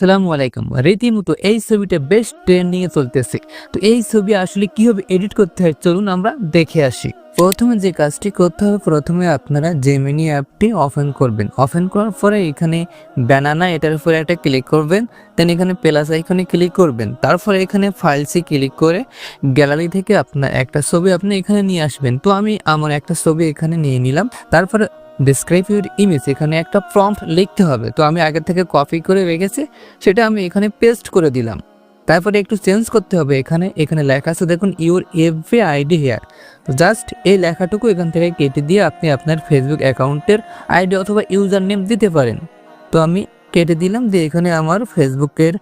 সালামু আলাইকুম। রীতিমতো এই ছবিটা বেশ ট্রেন্ডিং এ চলতেছে। তো এই ছবি আসলে কীভাবে এডিট করতে হয় চলুন আমরা দেখে আসি। প্রথমে যে কাজটি করতে হবে, প্রথমে আপনারা জেমিনি অ্যাপটি ওপেন করবেন। ওপেন করার পরে এখানে ব্যানানা এটার উপরে একটা ক্লিক করবেন। দেন এখানে প্লাস আইকনে ক্লিক করবেন। তারপরে এখানে ফাইলসে ক্লিক করে গ্যালারি থেকে আপনার একটা ছবি আপনি এখানে নিয়ে আসবেন। তো আমি আমার একটা ছবি এখানে নিয়ে নিলাম। তারপরে ডিসক্রাইব ইউর ইমেজ এখানে একটা প্রম্পট লিখতে হবে। তো আমি আগে থেকে কপি করে রেখেছি, সেটা আমি এখানে পেস্ট করে দিলাম। তারপরে একটু চেঞ্জ করতে হবে এখানে। এখানে লেখা আছে, দেখুন ইউর এভরি আইডি হেয়ার তো জাস্ট এই লেখাটুকু এখান থেকে কেটে দিয়ে আপনি আপনার ফেসবুক অ্যাকাউন্টের আইডি অথবা ইউজার নেম দিতে পারেন। তো আমি কেটে দিলাম দিয়ে এখানে আমার ফেসবুকের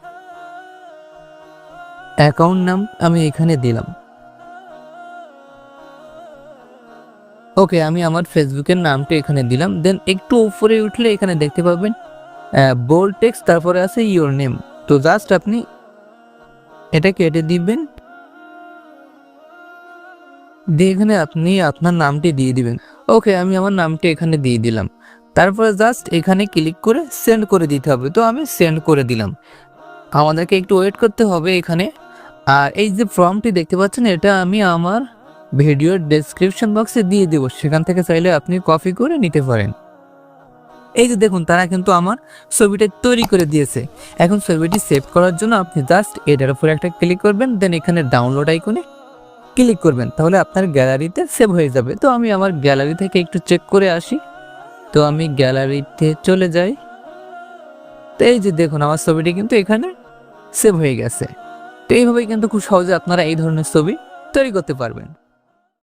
অ্যাকাউন্ট নাম আমি এখানে দিলাম। ওকে আমি আমার ফেসবুকের নামটা এখানে দিলাম দেন একটু উপরে উঠলে এখানে দেখতে পাবেন বোল্ড টেক্সট তারপরে আছে ইওর নেম তো জাস্ট আপনি এটা কেটে দিবেন, দিয়ে এখানে আপনি আপনার নামটি দিয়ে দিবেন। ওকে আমি আমার নামটি এখানে দিয়ে দিলাম। তারপরে জাস্ট এখানে ক্লিক করে সেন্ড করে দিতে হবে। তো আমি সেন্ড করে দিলাম। আমাদেরকে একটু ওয়েট করতে হবে এখানে। আর এই যে ফর্মটি দেখতে পাচ্ছেন, এটা আমি আমার ভিডিওর ডেসক্রিপশন বক্সে দিয়ে দেবো। সেখান থেকে চাইলে আপনি কপি করে নিতে পারেন। এই যে দেখুন, তারা কিন্তু আমার ছবিটা তৈরি করে দিয়েছে। এখন ছবিটি সেভ করার জন্য আপনি জাস্ট এটার উপরে একটা ক্লিক করবেন দেন এখানে ডাউনলোড আইকনে ক্লিক করবেন। তাহলে আপনার গ্যালারিতে সেভ হয়ে যাবে। তো আমি আমার গ্যালারি থেকে একটু চেক করে আসি। তো আমি গ্যালারিতে চলে যাই। তো এই যে দেখুন, আমার ছবিটি কিন্তু এখানে সেভ হয়ে গেছে। তো এইভাবেই কিন্তু খুব সহজে আপনারা এই ধরনের ছবি তৈরি করতে পারবেন।